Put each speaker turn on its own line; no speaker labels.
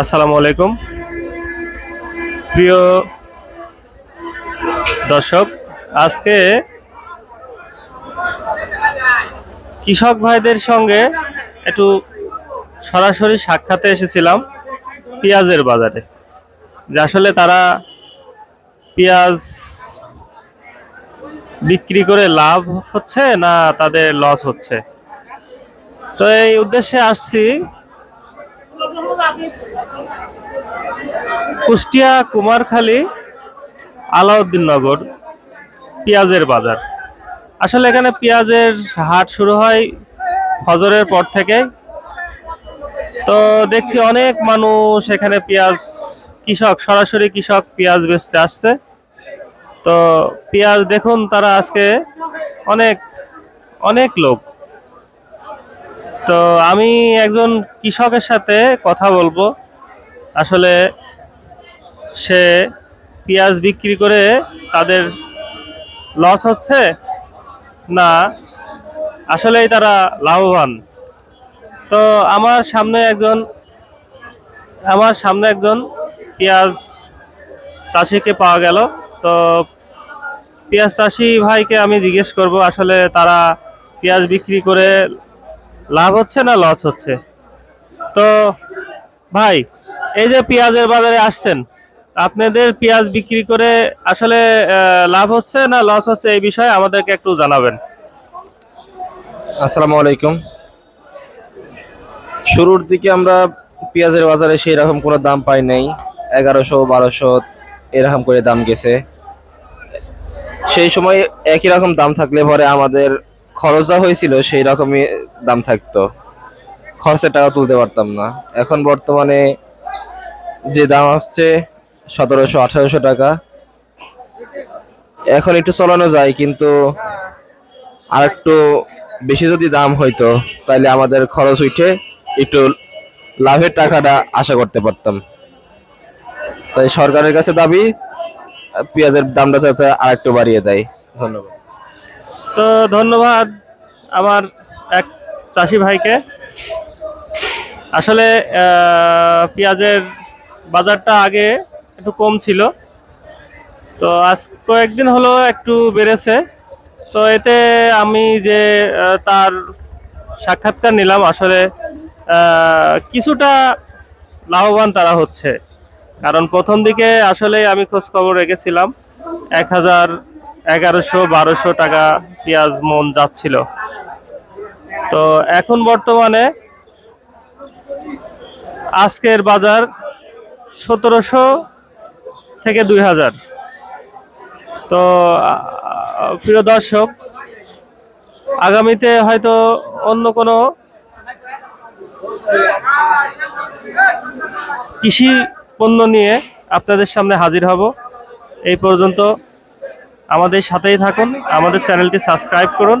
আসসালামু আলাইকুম। প্রিয় দর্শক, আজকে কৃষক ভাইদের সঙ্গে একটু সরাসরি সাক্ষাতে এসেছিলাম পেঁয়াজের বাজারে। যে আসলে তারা পেঁয়াজ বিক্রি করে লাভ হচ্ছে না তাদের লস হচ্ছে? তো এই উদ্দেশ্যে আসছি কুষ্টিয়া কুমারখালী আলাউদ্দিন নগর, পেঁয়াজের বাজার। আসলে এখানে পেঁয়াজের হাট শুরু হয় ফজরের পর থেকে। তো দেখছি অনেক মানুষ এখানে পেঁয়াজ কৃষক, সরাসরি কৃষক পেঁয়াজ বেচতে আসছে। তো পেঁয়াজ দেখুন তারা আজকে অনেক অনেক লোক। তো আমি একজন কৃষকের সাথে কথা বলব। আসলে সে পেঁয়াজ বিক্রি করে তাদের লস হচ্ছে না, আসলেই তারা লাভবান। তো আমার সামনে একজন, আমার সামনে একজন পেঁয়াজ চাষিকে পাওয়া গেল। তো পেঁয়াজ চাষি ভাইকে আমি জিজ্ঞেস করব, আসলে তারা পেঁয়াজ বিক্রি করে লাভ হচ্ছে না লস হচ্ছে? তো ভাই, এই যে পেঁয়াজের বাজারে আসছেন, আপনাদের পেঁয়াজ বিক্রি করে আসলে লাভ হচ্ছে না লস হচ্ছে এই বিষয়ে আমাদেরকে একটু জানাবেন।
আসসালামু আলাইকুম। শুরুর দিকে আমরা পেঁয়াজের বাজারে সেই রকম কোনো দাম পাই নাই, এগারোশো, বারোশো এরকম করে দাম গেছে। সেই সময় একই রকম দাম থাকলে পরে আমাদের খরচা হয়েছিল সেই রকমই দাম থাকতো। খরচের টাকা তুলতে পারতাম না। এখন বর্তমানে যে দাম আসছে সতেরোশো, আঠারোশো টাকা। এখন একটু চলানো যায়, কিন্তু আর একটু বেশি যদি দাম হইতো, তাহলে আমাদের খরচ উঠে একটু লাভের টাকাটা আশা করতে পারতাম। তাই সরকারের কাছে দাবি, পেঁয়াজের দামটা যাতে আর একটু বাড়িয়ে দেয়। ধন্যবাদ।
তো ধন্যবাদ। আমার এক চাষি ভাইকে। আসলে পেঁয়াজের বাজারটা আগে একটু কম ছিল। তো আজ কয়েকদিন হলো একটু বেড়েছে। তো এতে আমি যে তার সাক্ষাৎকার নিলাম, আসলে কিছুটা লাভবান তারা হচ্ছে। কারণ প্রথম দিকে আসলে আমি খোঁজ খবর রেখেছিলাম, এক হাজার এগারোশো বারোশো টাকা পেঁয়াজ মন যাচ্ছিল। তো এখন বর্তমানে আজকের বাজার সতেরোশো থেকে দুই হাজার। তো, প্রিয় দর্শক, আগামীতে হয়তো অন্য কোনো কৃষি পণ্য নিয়ে আপনাদের সামনে হাজির হব। এই পর্যন্ত আমাদের সাথেই থাকুন, আমাদের চ্যানেলটি সাবস্ক্রাইব করুন।